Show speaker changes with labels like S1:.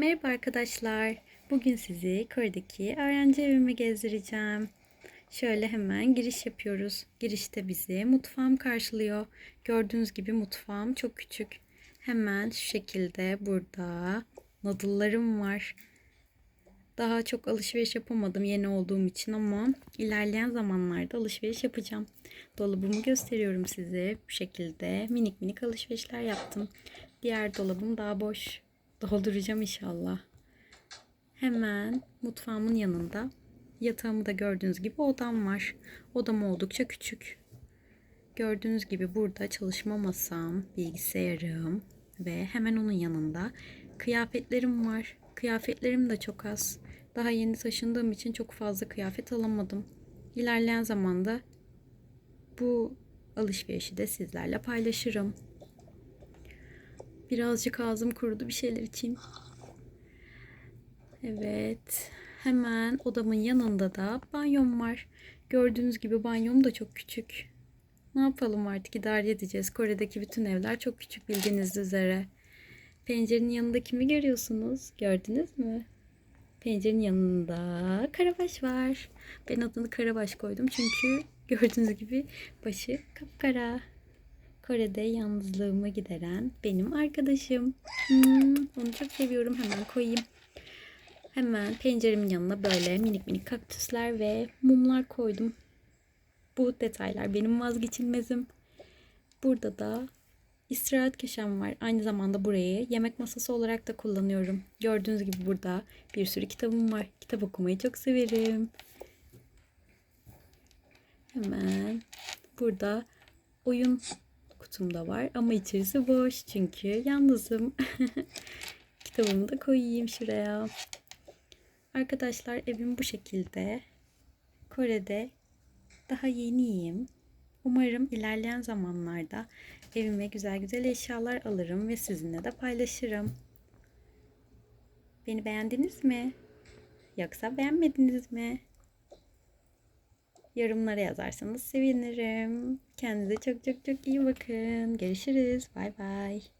S1: Merhaba arkadaşlar. Bugün sizi Kore'deki öğrenci evimi gezdireceğim. Şöyle hemen giriş yapıyoruz. Girişte bizi mutfağım karşılıyor. Gördüğünüz gibi mutfağım çok küçük. Hemen şu şekilde burada noodle'larım var. Daha çok alışveriş yapamadım yeni olduğum için ama ilerleyen zamanlarda alışveriş yapacağım. Dolabımı gösteriyorum size. Bu şekilde minik minik alışverişler yaptım. Diğer dolabım daha boş. Dolduracağım inşallah. Hemen mutfağımın yanında yatağımı da gördüğünüz gibi odam var. Odam oldukça küçük. Gördüğünüz gibi burada çalışma masam, bilgisayarım ve hemen onun yanında kıyafetlerim var. Kıyafetlerim de çok az. Daha yeni taşındığım için çok fazla kıyafet alamadım. İlerleyen zamanda bu alışverişi de sizlerle paylaşırım. Birazcık ağzım kurudu bir şeyler içeyim. Evet. Hemen odamın yanında da banyom var. Gördüğünüz gibi banyom da çok küçük. Ne yapalım artık idare edeceğiz. Kore'deki bütün evler çok küçük bildiğiniz üzere. Pencerenin yanında kimi görüyorsunuz? Gördünüz mü? Pencerenin yanında karabaş var. Ben adını karabaş koydum çünkü gördüğünüz gibi başı kapkara. Kore'de yalnızlığımı gideren benim arkadaşım. Hmm, onu çok seviyorum. Hemen koyayım. Hemen penceremin yanına böyle minik minik kaktüsler ve mumlar koydum. Bu detaylar benim vazgeçilmezim. Burada da istirahat köşem var. Aynı zamanda burayı yemek masası olarak da kullanıyorum. Gördüğünüz gibi burada bir sürü kitabım var. Kitap okumayı çok severim. Hemen burada oyun kutum da var ama içerisi boş çünkü yalnızım. Kitabımı da koyayım şuraya. Arkadaşlar evim bu şekilde. Kore'de daha yeniyim. Umarım ilerleyen zamanlarda evime güzel güzel eşyalar alırım ve sizinle de paylaşırım. Beni beğendiniz mi? Yoksa beğenmediniz mi? Yorumlara yazarsanız sevinirim. Kendinize çok çok çok iyi bakın. Görüşürüz. Bay bay.